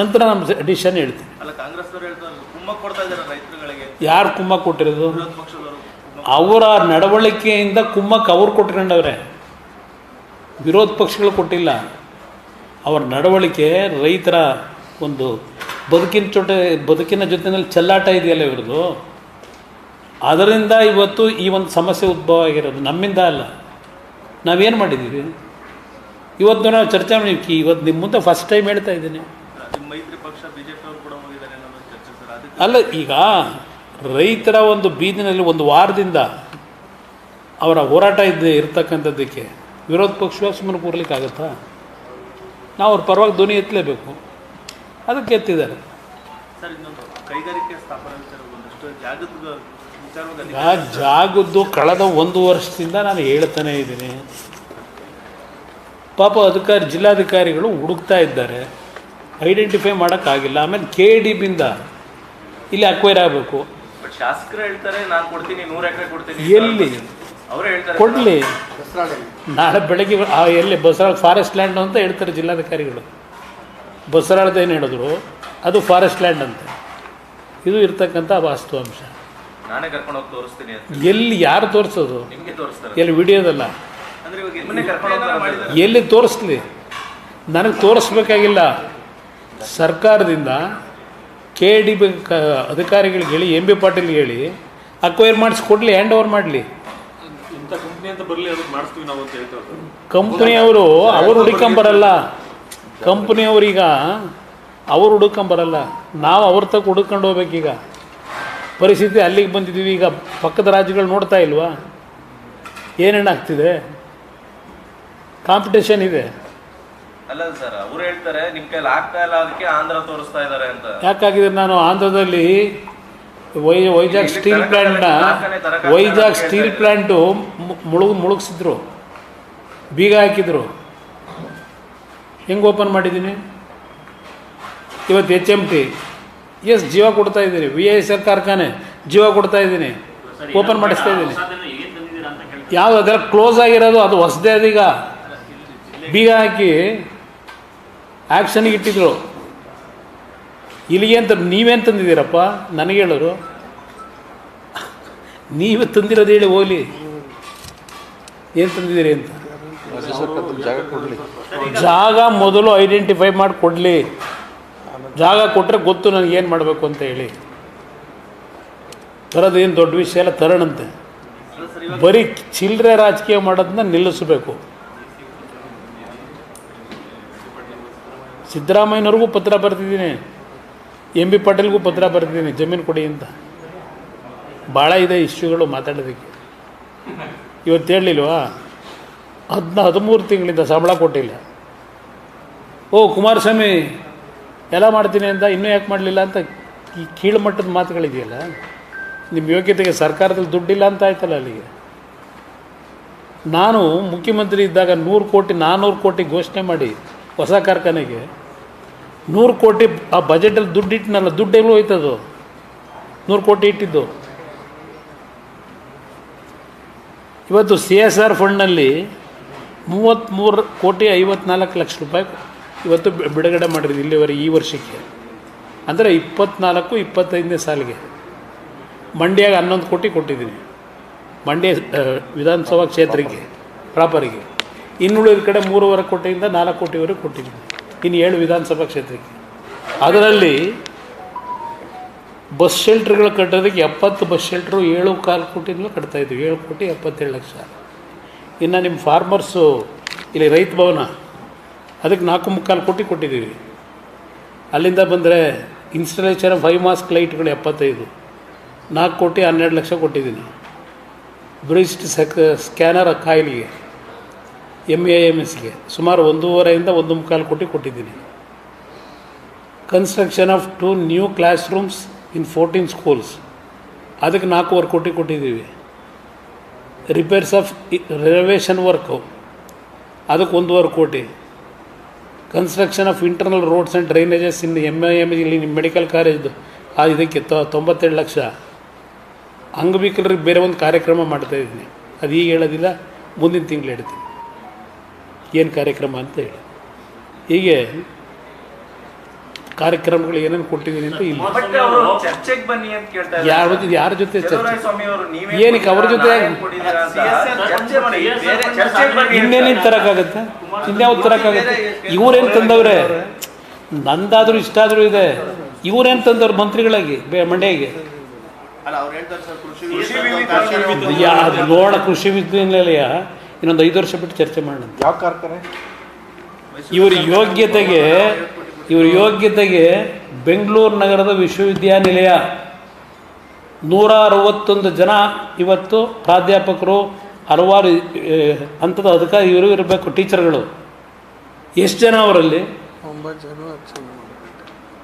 ನಂತರ ನಮ್ಮ ಡಿಸಿಷನ್ ಹೇಳ್ತೀನಿ. ಯಾರು ಕುಮ್ಮ ಕೊಟ್ಟಿರೋದು? ಅವರ ನಡವಳಿಕೆಯಿಂದ ಕುಮ್ಮಕ್ಕೆ ಅವ್ರು ಕೊಟ್ಕೊಂಡವ್ರೆ ವಿರೋಧ ಪಕ್ಷಗಳು ಕೊಟ್ಟಿಲ್ಲ. ಅವರ ನಡವಳಿಕೆ ರೈತರ ಒಂದು ಬದುಕಿನ ಜೊತೆ ಬದುಕಿನ ಜೊತೆಯಲ್ಲಿ ಚೆಲ್ಲಾಟ ಇದೆಯಲ್ಲ ಇವ್ರದ್ದು? ಅದರಿಂದ ಇವತ್ತು ಈ ಒಂದು ಸಮಸ್ಯೆ ಉದ್ಭವ ಆಗಿರೋದು ನಮ್ಮಿಂದ ಅಲ್ಲ. ನಾವೇನು ಮಾಡಿದ್ದೀವಿ? ಇವತ್ತು ನಾವು ಚರ್ಚೆ ಮಾಡಿ ಇವತ್ತು ನಿಮ್ಮ ಮುಂದೆ ಫಸ್ಟ್ ಟೈಮ್ ಹೇಳ್ತಾ ಇದ್ದೀನಿ. ಅಲ್ಲ ಈಗ ರೈತರ ಒಂದು ಬೀದಿನಲ್ಲಿ ಒಂದು ವಾರದಿಂದ ಅವರ ಹೋರಾಟ ಇದ್ದ ಇರತಕ್ಕಂಥದ್ದಕ್ಕೆ ವಿರೋಧ ಪಕ್ಷ ಸುಮ್ಮನೆ ಕೂರ್ಲಿಕ್ಕಾಗತ್ತಾ? ನಾವು ಅವ್ರ ಪರವಾಗಿ ಧ್ವನಿ ಎತ್ತಲೇಬೇಕು. ಅದಕ್ಕೆ ಎತ್ತಿದ್ದಾರೆ. ಸರ್ ಇನ್ನೊಂದು ಕೈಗಾರಿಕೆ ಸ್ಥಾಪನೆ ಜಾಗದ ಈಗ ಜಾಗದ್ದು ಕಳೆದ ಒಂದು ವರ್ಷದಿಂದ ನಾನು ಹೇಳ್ತಾನೆ ಇದ್ದೀನಿ. ಪಾಪ ಅಧಿಕಾರಿ ಜಿಲ್ಲಾಧಿಕಾರಿಗಳು ಹುಡುಕ್ತಾ ಇದ್ದಾರೆ. ಐಡೆಂಟಿಫೈ ಮಾಡೋಕ್ಕಾಗಿಲ್ಲ. ಆಮೇಲೆ ಕೆ ಡಿ ಬಿಂದ ಇಲ್ಲಿ ಅಕ್ವೈರ್ ಆಗಬೇಕು. ಬಟ್ ಶಾಸಕರು ಹೇಳ್ತಾರೆ ನಾನು ಕೊಡ್ತೀನಿ ನೂರು ಎಕರೆ ಕೊಡ್ತೀನಿ ಎಲ್ಲಿ? ಅವರೇ ಹೇಳ್ತಾರೆ ಕೊಡಲಿ. ನಾಳೆ ಬೆಳಗ್ಗೆ ಆ ಎಲ್ಲಿ? ಬಸರಾಳ ಫಾರೆಸ್ಟ್ ಲ್ಯಾಂಡ್ ಅಂತ ಹೇಳ್ತಾರೆ ಜಿಲ್ಲಾಧಿಕಾರಿಗಳು. ಬಸರಾಳದ ಏನು ಹೇಳಿದ್ರು? ಅದು ಫಾರೆಸ್ಟ್ ಲ್ಯಾಂಡ್ ಅಂತ. ಇದು ಇರ್ತಕ್ಕಂಥ ವಾಸ್ತವಾಂಶ. ನಾನೇ ಕರ್ಕೊಂಡು ಹೋಗಿ ತೋರಿಸ್ತೀನಿ ಅಂತ. ಎಲ್ಲಿ ಯಾರು ತೋರಿಸೋದು? ನಿಮಗೆ ತೋರಿಸ್ತಾರೆ. ಎಲ್ಲಿ ವಿಡಿಯೋದಲ್ಲ? ಅಂದ್ರೆ ಇವಾಗ ನಿಮ್ಮನ್ನೇ ಕರ್ಕೊಂಡು ಹೋಗ್ತಾರೆ ಎಲ್ಲಿ ತೋರಿಸ್ಲಿ? ನನಗೆ ತೋರಿಸ್ಬೇಕಾಗಿಲ್ಲ. ಸರ್ಕಾರದಿಂದ ಕೆ ಡಿ ಬಿ ಕ ಅಧಿಕಾರಿಗಳಿಗೆ ಹೇಳಿ ಎಂ ಬಿ ಪಾಟೀಲ್ಗೆ ಹೇಳಿ ಅಕ್ವೈರ್ ಮಾಡಿಸ್ಕೊಡ್ಲಿ ಹ್ಯಾಂಡ್ ಓವರ್ ಮಾಡಲಿ. ಕಂಪ್ನಿಯವರು ಕಂಪ್ನಿ ಅಂತ ಬರಲಿ ಅದಕ್ಕೆ ಮಾಡಿಸ್ತೀವಿ ನಾವು ಅಂತ ಹೇಳ್ತಾರೆ ಕಂಪ್ನಿಯವರು ಅವ್ರು ಹುಡುಕೊಂಬರಲ್ಲ. ಕಂಪ್ನಿಯವ್ರೀಗ ಅವ್ರು ಹುಡುಕೊಂಬರಲ್ಲ. ನಾವು ಅವ್ರ ತಕ್ಕ ಹುಡುಕೊಂಡು ಹೋಗ್ಬೇಕೀಗ. ಪರಿಸ್ಥಿತಿ ಅಲ್ಲಿಗೆ ಬಂದಿದ್ದೀವಿ. ಈಗ ಪಕ್ಕದ ರಾಜ್ಯಗಳು ನೋಡ್ತಾ ಇಲ್ವಾ? ಏನೇನಾಗ್ತಿದೆ? ಕಾಂಪಿಟೇಷನ್ ಇದೆ. ಅಲ್ಲ ಸರ್ ಅವ್ರು ಹೇಳ್ತಾರೆ ನಿಮ್ಮ ಕೈಲಿ ಆಗ್ತಾ ಇಲ್ಲ ಅದಕ್ಕೆ ಆಂಧ್ರ ತೋರಿಸ್ತಾ ಇದ್ದಾರೆ ಅಂತ. ಯಾಕಾಗಿದೆ? ನಾನು ಆಂಧ್ರದಲ್ಲಿ ವೈ ವೈಜಾಗ್ ಸ್ಟೀಲ್ ಪ್ಲ್ಯಾಂಟ್ನ ವೈಜಾಗ್ ಸ್ಟೀಲ್ ಪ್ಲ್ಯಾಂಟು ಮುಳುಗು ಮುಳುಗಿಸಿದ್ರು. ಬೀಗ ಹಾಕಿದ್ರು. ಹೆಂಗೆ ಓಪನ್ ಮಾಡಿದ್ದೀನಿ? ಇವತ್ತು ಎಚ್ ಎಂ ಟಿ ಎಸ್ ಜೀವ ಕೊಡ್ತಾ ಇದ್ದೀನಿ ವಿ ಐ ಎಸ್ ಎಲ್ ಕಾರ್ಖಾನೆ ಜೀವ ಕೊಡ್ತಾ ಇದ್ದೀನಿ. ಓಪನ್ ಮಾಡಿಸ್ತಾ ಇದ್ದೀನಿ. ಯಾವುದು ಅದೆಲ್ಲ ಕ್ಲೋಸ್ ಆಗಿರೋದು ಅದು ಹೊಸದೇ ಅದೀಗ ಬೀಗ ಹಾಕಿ ಆ್ಯಕ್ಷನ್ಗೆ ಇಟ್ಟಿದ್ರು. ಇಲ್ಲಿಗೆ ಅಂತ ನೀವೇನು ತಂದಿದ್ದೀರಪ್ಪ? ನನಗೆ ಹೇಳೋರು. ನೀವು ತಂದಿರೋದು ಹೇಳಿ ಹೋಗಲಿ. ಏನು ತಂದಿದ್ದೀರಿ ಅಂತ? ಜಾಗ ಕೊಡಲಿ. ಜಾಗ ಮೊದಲು ಐಡೆಂಟಿಫೈ ಮಾಡಿ ಕೊಡಲಿ. ಜಾಗ ಕೊಟ್ಟರೆ ಗೊತ್ತು ನನಗೆ ಏನು ಮಾಡಬೇಕು ಅಂತ ಹೇಳಿ. ತರೋದು ಏನು ದೊಡ್ಡ ವಿಷಯ ಎಲ್ಲ ತರೋಣಂತೆ. ಬರೀ ಚಿಲ್ಲರೆ ರಾಜಕೀಯ ಮಾಡೋದನ್ನ ನಿಲ್ಲಿಸಬೇಕು. ಸಿದ್ದರಾಮಯ್ಯನವ್ರಿಗೂ ಪತ್ರ ಬರ್ತಿದ್ದೀನಿ ಎಂ ಬಿ ಪಾಟೀಲ್ಗೂ ಪತ್ರ ಬರ್ತಿದ್ದೀನಿ ಜಮೀನು ಕೊಡಿ ಅಂತ. ಭಾಳ ಇದೆ ಇಶ್ಯೂಗಳು ಮಾತಾಡೋದಕ್ಕೆ. ಇವತ್ತು ಹೇಳಲಿಲ್ವಾ ಹದಿನ ಹದಿಮೂರು ತಿಂಗಳಿಂದ ಸಂಬಳ ಕೊಟ್ಟಿಲ್ಲ. ಓ ಕುಮಾರಸ್ವಾಮಿ ಎಲ್ಲ ಮಾಡ್ತೀನಿ ಅಂತ ಇನ್ನೂ ಯಾಕೆ ಮಾಡಲಿಲ್ಲ ಅಂತ ಈ ಕೀಳುಮಟ್ಟದ ಮಾತುಗಳಿದೆಯಲ್ಲ? ನಿಮ್ಮ ಯೋಗ್ಯತೆಗೆ ಸರ್ಕಾರದಲ್ಲಿ ದುಡ್ಡಿಲ್ಲ ಅಂತ ಆಯ್ತಲ್ಲ ಅಲ್ಲಿಗೆ. ನಾನು ಮುಖ್ಯಮಂತ್ರಿ ಇದ್ದಾಗ ನೂರು ಕೋಟಿ ನಾನ್ನೂರು ಕೋಟಿ ಘೋಷಣೆ ಮಾಡಿ ಹೊಸ ಕಾರ್ಖಾನೆಗೆ. ನೂರು ಕೋಟಿ ಆ ಬಜೆಟಲ್ಲಿ ದುಡ್ಡು ಇಟ್ಟಿನಲ್ಲ ದುಡ್ಡು ಎಲ್ಲೂ ಹೋಯ್ತದು? ನೂರು ಕೋಟಿ ಇಟ್ಟಿದ್ದು. ಇವತ್ತು ಸಿ ಎಸ್ ಆರ್ ಫಂಡ್ನಲ್ಲಿ ಮೂವತ್ತ್ಮೂರು ಕೋಟಿ ಐವತ್ನಾಲ್ಕು ಲಕ್ಷ ರೂಪಾಯಿ ಇವತ್ತು ಬಿಡುಗಡೆ ಮಾಡಿರೋದು ಇಲ್ಲಿವರೆಗೆ ಈ ವರ್ಷಕ್ಕೆ. ಅಂದರೆ ಇಪ್ಪತ್ನಾಲ್ಕು, ಇಪ್ಪತ್ತೈದನೇ ಸಾಲಿಗೆ. ಮಂಡ್ಯಾಗ ಹನ್ನೊಂದು ಕೋಟಿ ಕೊಟ್ಟಿದ್ದೀನಿ. ಮಂಡ್ಯ ವಿಧಾನಸಭಾ ಕ್ಷೇತ್ರಕ್ಕೆ, ಪ್ರಾಪರಿಗೆ. ಇನ್ನುಳಿದ ಕಡೆ ಮೂರುವರೆ ಕೋಟಿಯಿಂದ ನಾಲ್ಕು ಕೋಟಿವರೆಗೆ ಕೊಟ್ಟಿದ್ದೀನಿ. ಇನ್ನು ಏಳು ವಿಧಾನಸಭಾ ಕ್ಷೇತ್ರಕ್ಕೆ. ಅದರಲ್ಲಿ ಬಸ್ ಶೆಲ್ಟ್ರ್ಗಳು ಕಟ್ಟೋದಕ್ಕೆ ಎಪ್ಪತ್ತು ಬಸ್ ಶೆಲ್ಟ್ರು ಏಳು ಕಾಲು ಕೋಟಿನೂ ಕಟ್ತಾಯಿದ್ವಿ ಏಳು ಕೋಟಿ ಎಪ್ಪತ್ತೇಳು ಲಕ್ಷ. ಇನ್ನು ನಿಮ್ಮ ಫಾರ್ಮರ್ಸು, ಇಲ್ಲಿ ರೈತ ಭವನ ಅದಕ್ಕೆ ನಾಲ್ಕು ಮುಕ್ಕಾಲು ಕೋಟಿ ಕೊಟ್ಟಿದ್ದೀವಿ. ಅಲ್ಲಿಂದ ಬಂದರೆ ಇನ್ಸ್ಟಾಲೇಷನ್ ಆಫ್ ಫೈವ್ ಮಾಸ್ಕ್ ಲೈಟ್ಗಳು ಎಪ್ಪತ್ತೈದು. ನಾಲ್ಕು ಕೋಟಿ ಹನ್ನೆರಡು ಲಕ್ಷ ಕೊಟ್ಟಿದ್ದೀನಿ. ಬ್ರಿಸ್ಟ್ ಸಕ್ ಸ್ಕ್ಯಾನರ್ ಕಾಯಿಲಿಗೆ ಎಂ ಎ ಎಂ ಎಸ್ಗೆ ಸುಮಾರು ಒಂದೂವರೆಯಿಂದ ಒಂದು ಮುಕ್ಕಾಲು ಕೋಟಿ ಕೊಟ್ಟಿದ್ದೀನಿ. Construction of two new classrooms in fourteen schools ಅದಕ್ಕೆ ನಾಲ್ಕೂವರೆ ಕೋಟಿ ಕೊಟ್ಟಿದ್ದೀವಿ. ರಿಪೇರ್ಸ್ ಆಫ್ ರಿನೋವೇಷನ್ ವರ್ಕು ಅದಕ್ಕೆ ಒಂದೂವರೆ crore. Construction of internal roads and drainages in M I M ಇಲ್ಲಿ ನಿಮ್ಮ ಮೆಡಿಕಲ್ ಕಾಲೇಜ್ದು ಆ ಇದಕ್ಕೆ ತೊಂಬತ್ತೇಳು ಲಕ್ಷ. ಅಂಗವಿಕಲರಿಗೆ ಬೇರೆ ಒಂದು ಕಾರ್ಯಕ್ರಮ ಮಾಡ್ತಾ ಇದ್ದೀನಿ. ಅದು ಈಗ ಹೇಳೋದಿಲ್ಲ, ಮುಂದಿನ ತಿಂಗಳು ಹೇಳ್ತೀನಿ. ಏನು ಕಾರ್ಯಕ್ರಮ ಅಂತ ಹೇಳಿ. ಹೀಗೆ ಕಾರ್ಯಕ್ರಮಗಳು ಏನೇನು ಕೊಟ್ಟಿದ್ದೀನಿ ಅಂತ ಇಲ್ಲ. ಬಟ್ ಚರ್ಚೆಗೆ ಬನ್ನಿ ಅಂತ ಕೇಳ್ತಾ ಯಾರ ಜೊತೆ ಯಾರ ಜೊತೆ ಚರ್ಚೆ ಸ್ವಾಮಿ ಅವರು ನೀವೇ ಏನಕ್ಕೆ ಅವ್ರ ಜೊತೆ ಇನ್ನೇನು ತರಕ್ಕಾಗತ್ತೆ. ಇನ್ನೇನೇನು ತರೋಕ್ಕಾಗತ್ತೆ? ಇನ್ಯಾವ್ದು ತರೋಕ್ಕಾಗತ್ತೆ? ಇವ್ರೇನು ತಂದವ್ರೆ? ನಂದಾದರೂ ಇಷ್ಟ ಆದರೂ ಇದೆ. ಇವ್ರೇನು ತಂದವ್ರು ಮಂತ್ರಿಗಳಾಗಿ ಬೇ ಮಂಡ್ಯಗೆ? ಅಲ್ಲ ಅವ್ರು ಹೇಳ್ತಾರೆ ಕೃಷಿ ಕೃಷಿ ವಿವಿ ವಿವಿ ಯಾ ನೋಡ ಕೃಷಿ ವಿದ್ಯಾನಿಲಯ ಇನ್ನೊಂದು ಐದು ವರ್ಷ ಬಿಟ್ಟು ಚರ್ಚೆ ಮಾಡೋಣ. ಯಾವ ಕಾರ್ಖಾನೆ? ಇವ್ರ ಯೋಗ್ಯತೆಗೆ ಇವ್ರ ಯೋಗ್ಯತೆಗೆ ಬೆಂಗಳೂರು ನಗರದ ವಿಶ್ವವಿದ್ಯಾನಿಲಯ ನೂರ ಅರವತ್ತೊಂದು ಜನ ಇವತ್ತು ಪ್ರಾಧ್ಯಾಪಕರು ಹಲವಾರು ಅಂಥದ್ದು ಅದಕ್ಕೆ ಅಧಿಕಾರಿ ಇವರು ಇರಬೇಕು ಟೀಚರ್ಗಳು. ಎಷ್ಟು ಜನ ಅವರಲ್ಲಿ?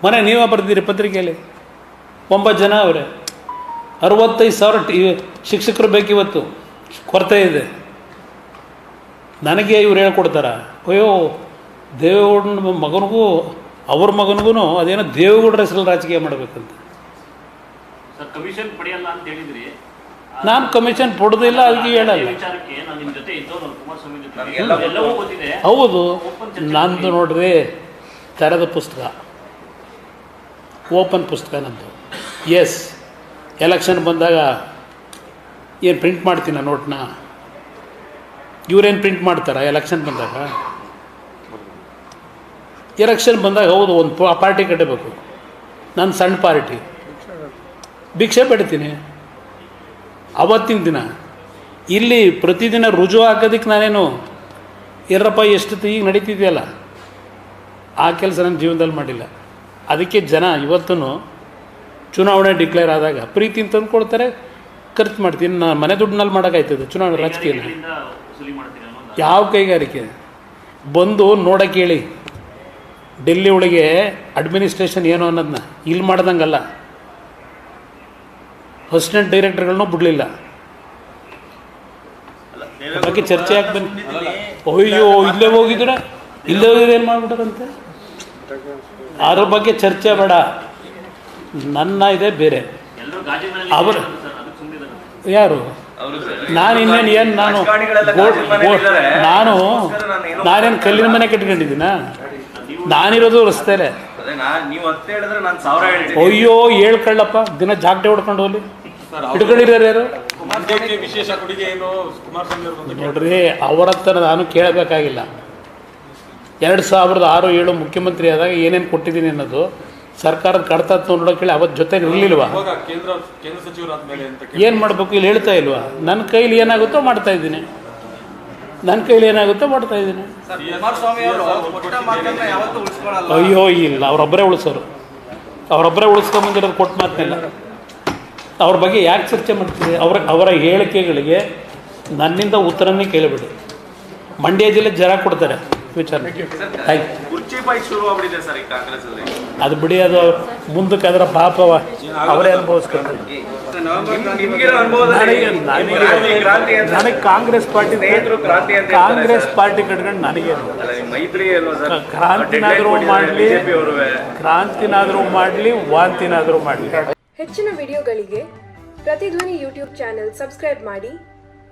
ಮನೆ ನೀವೇ ಬರ್ತೀರಿ ಪತ್ರಿಕೆಯಲ್ಲಿ. ಒಂಬತ್ತು ಜನ ಅವರೇ. ಅರವತ್ತೈದು ಸಾವಿರ ಟಿ ಶಿಕ್ಷಕರು ಬೇಕಿವತ್ತು. ಕೊರತೆ ಇದೆ. ನನಗೆ ಇವ್ರು ಹೇಳ್ಕೊಡ್ತಾರ ಅಯ್ಯೋ ದೇವೇಗೌಡನ ಮಗನಿಗೂ ಅವ್ರ ಮಗನಿಗೂ ಅದೇನೋ ದೇವೇಗೌಡರ ಹೆಸರಲ್ಲಿ ರಾಜಕೀಯ ಮಾಡಬೇಕಂತ. ಸರ್ ಕಮಿಷನ್ ಪಡೆಯಲ್ಲ ಅಂತ ಹೇಳಿದ್ರಿ. ನಾನು ಕಮಿಷನ್ ಪಡೆದಿಲ್ಲ ಅದಕ್ಕೆ ಅದೇ ಹೇಳಲ್ಲ. ವಿಚಾರಕ್ಕೆ ನಾನು ನಿಮ್ಮ ಜೊತೆ ಇದ್ದವನು ಕುಮಾರಸ್ವಾಮಿ ಜೊತೆ ಎಲ್ಲವೂ ಗೊತ್ತಿದೆ. ಹೌದು. ನಂದು ನೋಡ್ರಿ ತೆರೆದ ಪುಸ್ತಕ. ಓಪನ್ ಪುಸ್ತಕ ನಂದು. ಎಸ್ ಎಲೆಕ್ಷನ್ ಬಂದಾಗ ಏನು ಪ್ರಿಂಟ್ ಮಾಡ್ತೀನಿ ನೋಟ್ನ? ಇವ್ರೇನು ಪ್ರಿಂಟ್ ಮಾಡ್ತಾರಾ ಎಲೆಕ್ಷನ್ ಬಂದಾಗ? ಎಲೆಕ್ಷನ್ ಬಂದಾಗ ಹೌದು ಒಂದು ಪಾರ್ಟಿ ಕಟ್ಟಬೇಕು. ನಾನು ಸಣ್ಣ ಪಾರ್ಟಿ. ಭಿಕ್ಷೆ ಪಡಿತೀನಿ. ಅವತ್ತಿನ ದಿನ. ಇಲ್ಲಿ ಪ್ರತಿದಿನ ರುಜು ಹಾಕೋದಕ್ಕೆ ನಾನೇನು ಇರಪ್ಪ ಎಷ್ಟು ಈಗ ನಡೀತಿದೆಯಲ್ಲ? ಆ ಕೆಲಸ ನನ್ನ ಜೀವನದಲ್ಲಿ ಮಾಡಿಲ್ಲ. ಅದಕ್ಕೆ ಜನ ಇವತ್ತೂ ಚುನಾವಣೆ ಡಿಕ್ಲೇರ್ ಆದಾಗ ಪ್ರೀತಿ ತಂದು ಕೊಡ್ತಾರೆ ಖರ್ಚು ಮಾಡ್ತೀನಿ. ನಾನು ಮನೆ ದುಡ್ಡಿನಲ್ಲಿ ಮಾಡೋಕ್ಕಾಯ್ತದೆ ಚುನಾವಣೆ ರಾಜಕೀಯ ಯಾವ ಕೈಗಾರಿಕೆ? ಬಂದು ನೋಡಕ್ಕೆ ಹೇಳಿ ಡೆಲ್ಲಿ ಒಳಗೆ ಅಡ್ಮಿನಿಸ್ಟ್ರೇಷನ್ ಏನು ಅನ್ನೋದನ್ನ ಇಲ್ಲಿ ಮಾಡ್ದಂಗಲ್ಲ. ಅಸಿಸ್ಟೆಂಟ್ ಡೈರೆಕ್ಟರ್ಗಳನ್ನೂ ಬಿಡಲಿಲ್ಲ. ಬಗ್ಗೆ ಚರ್ಚೆ ಬನ್ನಿ ಅಯ್ಯೋ ಇಲ್ಲೇ ಹೋಗಿದ್ರೆ ಇಲ್ಲೇ ಹೋಗಿದ್ರೆ ಏನು ಮಾಡ್ಬಿಟ್ರಂತೆ ಅದ್ರ ಬಗ್ಗೆ ಚರ್ಚೆ ಬೇಡ. ನನ್ನ ಇದೆ ಬೇರೆ. ಅವರು- ಯಾರು? ನಾನು ಇನ್ನೇನು ಏನು ನಾನು. ನಾನು ನಾನೇನು ಕಲ್ಲಿನ ಮನೆ ಕಟ್ಕೊಂಡಿದ್ದೀನ ನಾನಿರೋದು ರಸ್ತೆಲೆ ಅದೇ ನಾ ನೀವು ಹತ್ತು ಹೇಳಿದ್ರೆ ನಾನು ಸಾವಿರ ಹೇಳಿದ್ದೀನಿ. ಅಯ್ಯೋ ಹೇಳ್ಕೊಳ್ಳಪ್ಪ. ದಿನ ಜಾಗಟೆ ಹೊಡ್ಕೊಂಡು ಹೋಗ್ಲಿ. ಹಿಡ್ಕೊಂಡಿರೋರು ಯಾರು? ಮಂಡ್ಯಕ್ಕೆ ವಿಶೇಷ ಕೊಡುಗೆ ಏನು? ಕುಮಾರಸ್ವಾಮಿ ಅವ್ರದ್ದು ಅಂತ ನೋಡ್ರಿ ಅವರ ಹತ್ರ ನಾನು ಕೇಳಬೇಕಾಗಿಲ್ಲ. ಎರಡು ಸಾವಿರದ ಆರು ಏಳು ಮುಖ್ಯಮಂತ್ರಿ ಆದಾಗ ಏನೇನು ಕೊಟ್ಟಿದ್ದೀನಿ ಅನ್ನೋದು ಸರ್ಕಾರದ ಕಡತ ನೋಡೋಕೆ ಹೇಳಿ ಅವತ್ತು ಜೊತೆ ಇರಲಿಲ್ವಾ? ಅವಾಗ ಕೇಂದ್ರ ಕೇಂದ್ರ ಸಚಿವರಾದ ಮೇಲೆ ಅಂತ ಕೇಳಿ ಏನು ಮಾಡಬೇಕು ಇಲ್ಲಿ ಹೇಳ್ತಾ ಇಲ್ವಾ? ನನ್ನ ಕೈಲಿ ಏನಾಗುತ್ತೋ ಮಾಡ್ತಾ ಇದ್ದೀನಿ. ನನ್ನ ಕೈಲಿ ಏನಾಗುತ್ತೋ ಮಾಡ್ತಾ ಇದ್ದೀನಿ. ಅಯ್ಯೋ ಇಲ್ಲ ಅವರೊಬ್ಬರೇ ಉಳಿಸೋರು. ಅವರೊಬ್ಬರೇ ಉಳಿಸ್ಕೊಂಬಂದಿರೋದು ಕೊಟ್ಟು ಮಾತಲ್ಲ ಅವ್ರ ಬಗ್ಗೆ ಯಾಕೆ ಚರ್ಚೆ ಮಾಡ್ತೀವಿ ಅವರ ಅವರ ಹೇಳಿಕೆಗಳಿಗೆ ನನ್ನಿಂದ ಉತ್ತರನೇ ಕೇಳಿಬಿಡಿ. ಮಂಡ್ಯ ಜಿಲ್ಲೆ ಜರ ಕೊಡ್ತಾರೆ. ಕುರ್ಚಿ ಬೈಕ್ ಶುರು ಆಗ್ಬಿಟ್ಟಿದೆ ಸರ್ ಈ ಕಾಂಗ್ರೆಸ್ ಅಲ್ಲಿ ಅದು ಬಿಡಿ ಅದು ಮುಂದಕ್ಕೆ ಅದರ ಪಾಪ ಅವರೇ ಅನುಭವಿಸ್ಕೊಂಡ್ರೆ ನಿಮ್ಗೆ ಅನುಭವದಲ್ಲಿ ನನಗೆ- ಕಾಂಗ್ರೆಸ್ ಪಾರ್ಟಿ ಸ್ನೇಹಿತರು ಕ್ರಾಂತಿ ಅಂತ ಕಾಂಗ್ರೆಸ್ ಪಾರ್ಟಿ ಕಟ್ಕೊಂಡು ನನಗೆ ಮೈತ್ರಿ ಕ್ರಾಂತಿನಾದ್ರೂ ಮಾಡ್ಲಿ. ಕ್ರಾಂತಿನಾದರೂ ಮಾಡಲಿ ವಾಂತಿನಾದರೂ ಮಾಡಲಿ. ಹೆಚ್ಚಿನ ವಿಡಿಯೋಗಳಿಗೆ ಪ್ರತಿಧ್ವನಿ ಯೂಟ್ಯೂಬ್ ಚಾನೆಲ್ ಸಬ್ಸ್ಕ್ರೈಬ್ ಮಾಡಿ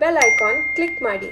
ಬೆಲ್ ಐಕಾನ್ ಕ್ಲಿಕ್ ಮಾಡಿ.